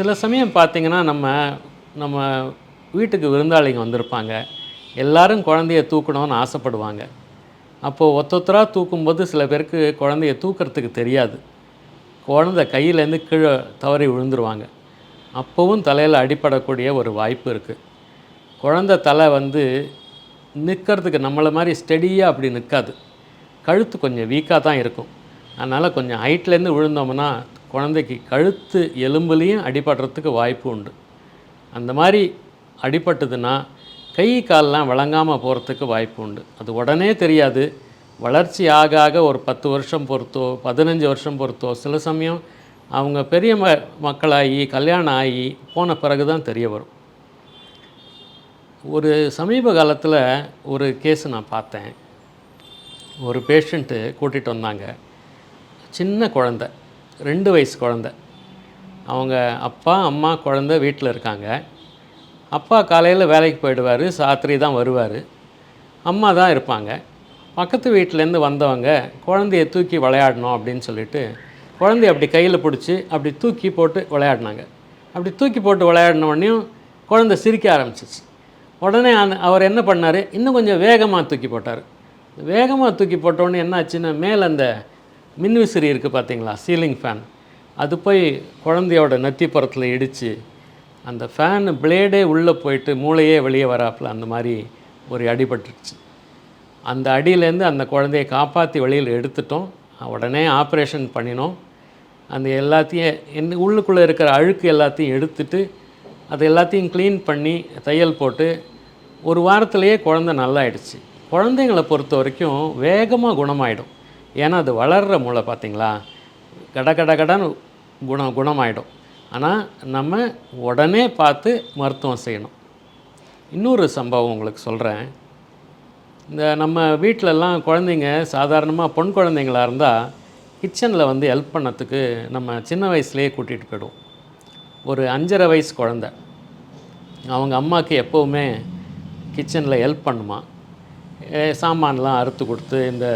சில சமயம் பார்த்தீங்கன்னா நம்ம நம்ம வீட்டுக்கு விருந்தாளிங்க வந்திருப்பாங்க. எல்லாரும் குழந்தைய தூக்கணும்னு ஆசைப்படுவாங்க. அப்போது ஒத்தொத்தராக தூக்கும்போது சில பேருக்கு குழந்தைய தூக்கிறதுக்கு தெரியாது. குழந்தை கையிலேருந்து கீழே தவறி விழுந்துருவாங்க. அப்போவும் தலையில் அடிப்படக்கூடிய ஒரு வாய்ப்பு இருக்குது குழந்தை தலை வந்து நிற்கிறதுக்கு நம்மளை மாதிரி ஸ்டெடியாக அப்படி நிற்காது கழுத்து கொஞ்சம் வீக்காக தான் இருக்கும். அதனால் கொஞ்சம் ஹைட்லேருந்து விழுந்தோம்னா குழந்தைக்கு கழுத்து எலும்புலேயும் அடிபடுறதுக்கு வாய்ப்பு உண்டு. அந்த மாதிரி அடிபட்டதுன்னா கை கால்லாம் வழங்காமல் போகிறதுக்கு வாய்ப்பு உண்டு. அது உடனே தெரியாது. வளர்ச்சி ஆக ஆக ஒரு பத்து வருஷம் பொறுத்தோ பதினஞ்சு வருஷம் பொறுத்தோ சில சமயம் அவங்க பெரிய ம மக்களாகி கல்யாணம் ஆகி போன பிறகு தான் தெரிய வரும். ஒரு சமீப காலத்தில் ஒரு கேஸ் நான் பார்த்தேன். ஒரு பேஷண்ட்டு கூட்டிகிட்டு வந்தாங்க. சின்ன குழந்த. ரெண்டு வயசு குழந்த. அவங்க அப்பா அம்மா குழந்த வீட்டில் இருக்காங்க. அப்பா காலையில் வேலைக்கு போயிடுவார் சாத்திரி தான் வருவார். அம்மா தான் இருப்பாங்க. பக்கத்து வீட்டிலேருந்து வந்தவங்க குழந்தைய தூக்கி விளையாடணும் அப்படின்னு சொல்லிட்டு குழந்தைய அப்படி கையில் பிடிச்சி அப்படி தூக்கி போட்டு விளையாடினாங்க. அப்படி தூக்கி போட்டு விளையாடினோடனையும் குழந்தை சிரிக்க ஆரம்பிச்சிச்சு. உடனே அந்த அவர் என்ன பண்ணார்? இன்னும் கொஞ்சம் வேகமாக தூக்கி போட்டார். வேகமாக தூக்கி போட்டோடனே என்ன ஆச்சுன்னா மேலே அந்த மின்விசிறி இருக்குது பார்த்தீங்களா? சீலிங் ஃபேன் அது போய் குழந்தையோட நத்திப்புறத்தில் இடித்து அந்த ஃபேன் பிளேடே உள்ளே போயிட்டு மூளையே வெளியே வராப்புல அந்த மாதிரி ஒரு அடிபட்டுருச்சு அந்த அடியிலேருந்து அந்த குழந்தையை காப்பாற்றி வெளியில் எடுத்துட்டோம். உடனே ஆப்ரேஷன் பண்ணினோம். அந்த எல்லாத்தையும் என் உள்ளுக்குள்ளே இருக்கிற அழுக்கு எல்லாத்தையும் எடுத்துட்டு அது எல்லாத்தையும் க்ளீன் பண்ணி தையல் போட்டு ஒரு வாரத்திலேயே குழந்தை நல்லாயிடுச்சு. குழந்தைங்களை பொறுத்த வரைக்கும் வேகமாக குணமாயிடும். ஏன்னா அது வளர்கிற மூளை பார்த்திங்களா? கட கட கடன் குணம் குணமாயிடும். ஆனால் நம்ம உடனே பார்த்து மருத்துவம் செய்யணும். இன்னொரு சம்பவம் உங்களுக்கு சொல்கிறேன் இந்த நம்ம வீட்டிலலாம் குழந்தைங்க சாதாரணமாக பொன் குழந்தைங்களா இருந்தால் கிச்சனில் வந்து ஹெல்ப் பண்ணத்துக்கு நம்ம சின்ன வயசுலேயே கூட்டிகிட்டு போயிடுவோம். ஒரு அஞ்சரை வயசு குழந்த. அவங்க அம்மாவுக்கு எப்போவுமே கிச்சனில் ஹெல்ப் பண்ணுமா? சாமான்லாம் அறுத்து கொடுத்து இந்த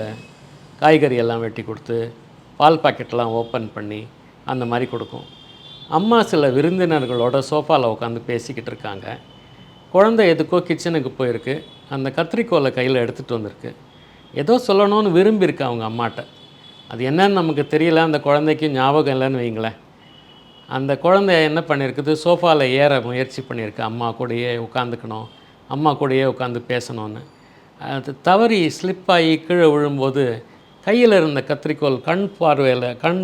காய்கறி எல்லாம் வெட்டி கொடுத்து பால் பாக்கெட்லாம் ஓப்பன் பண்ணி அந்த மாதிரி கொடுக்கும். அம்மா சில விருந்தினர்களோட சோஃபாவில் உட்காந்து பேசிக்கிட்டு இருக்காங்க. குழந்தை எதுக்கோ கிச்சனுக்கு போயிருக்கு. அந்த கத்திரிக்கோலை கையில் எடுத்துகிட்டு வந்திருக்கு. ஏதோ சொல்லணும்னு விரும்பியிருக்கு அவங்க அம்மாட்ட. அது என்னன்னு நமக்கு தெரியல. அந்த குழந்தைக்கு ஞாபகம் இல்லைன்னு வைங்களேன். அந்த குழந்தை என்ன பண்ணியிருக்குது சோஃபாவில் ஏற முயற்சி பண்ணியிருக்கு அம்மா கூடயே உட்காந்துக்கணும் அம்மா கூடயே உட்காந்து பேசணும்னு. அது தவறி ஸ்லிப் ஆகி கீழே விழும்போது கையில் இருந்த கத்திரிக்கோல் கண் பார்வையில் கண்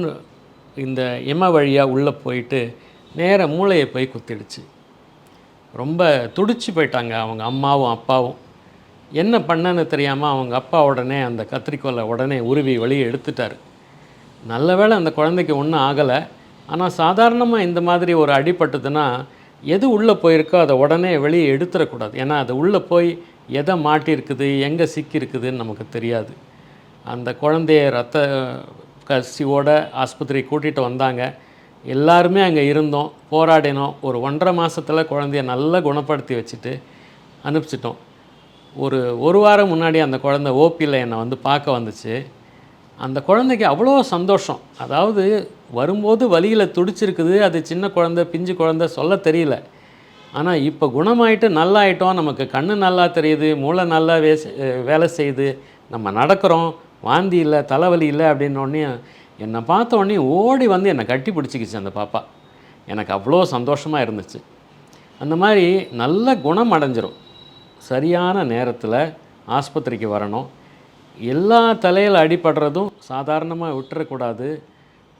இந்த இம வழியாக உள்ளே போயிட்டு நேர மூளையை போய் குத்திடுச்சு. ரொம்ப துடிச்சு போயிட்டாங்க அவங்க அம்மாவும் அப்பாவும். என்ன பண்ணன்னு தெரியாமல் அவங்க அப்பா உடனே அந்த கத்திரிக்கோலை உடனே உருவி வெளியே எடுத்துட்டார். நல்ல வேளை அந்த குழந்தைக்கு ஒன்றும் ஆகலை. ஆனால் சாதாரணமாக இந்த மாதிரி ஒரு அடிபட்டுதுன்னா எது உள்ளே போயிருக்கோ அதை உடனே வெளியே எடுத்துடக்கூடாது. ஏன்னா அது உள்ளே போய் எதை மாட்டியிருக்குது எங்கே சிக்கியிருக்குதுன்னு நமக்கு தெரியாது. அந்த குழந்தைய ரத்த கசிவோட ஆஸ்பத்திரி கூட்டிகிட்டு வந்தாங்க. எல்லாருமே அங்கே இருந்தோம் போராடினோம். ஒரு ஒன்றரை மாதத்தில் குழந்தைய நல்லா குணப்படுத்தி வச்சுட்டு அனுப்பிச்சிட்டோம். ஒரு ஒரு வாரம் முன்னாடி அந்த குழந்தை ஓபியில் என்னை வந்து பார்க்க வந்துச்சு. அந்த குழந்தைக்கு அவ்வளோ சந்தோஷம். அதாவது வரும்போது வழியில் துடிச்சிருக்குது. அது சின்ன குழந்தை பிஞ்சு குழந்தை சொல்ல தெரியல. ஆனால் இப்போ குணமாயிட்டு நல்லாயிட்டோம். நமக்கு கண்ணு நல்லா தெரியுது மூளை நல்லா வேலை செய்யுது. நம்ம நடக்கிறோம். வாந்தி இல்லை தலைவலி இல்லை அப்படின்னோடனே என்னை பார்த்த உடனே ஓடி வந்து என்னை கட்டி பிடிச்சிக்கிச்சு அந்த பாப்பா. எனக்கு அவ்வளோ சந்தோஷமாக இருந்துச்சு. அந்த மாதிரி நல்ல குணம் அடைஞ்சிரும். சரியான நேரத்தில் ஆஸ்பத்திரிக்கு வரணும். எல்லா தலையில் அடிபடுறதும் சாதாரணமாக விட்டுறக்கூடாது.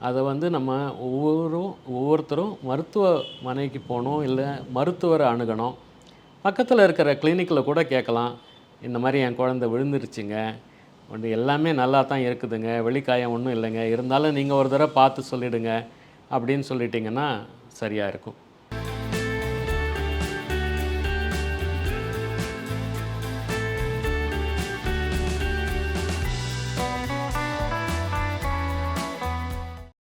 அதை வந்து நம்ம ஒவ்வொரும் ஒவ்வொருத்தரும் மருத்துவமனைக்கு போகணும் இல்லை மருத்துவரை அணுகணும். பக்கத்தில் இருக்கிற கிளினிக்கில் கூட கேட்கலாம். இந்த மாதிரி என் குழந்தை விழுந்துருச்சுங்க. வந்து எல்லாமே நல்லா தான் இருக்குதுங்க. வெளிக்காயம் ஒன்றும் இல்லைங்க. இருந்தாலும் நீங்கள் ஒரு தடவை பார்த்து சொல்லிவிடுங்க அப்படின்னு சொல்லிட்டிங்கன்னா சரியாக இருக்கும்.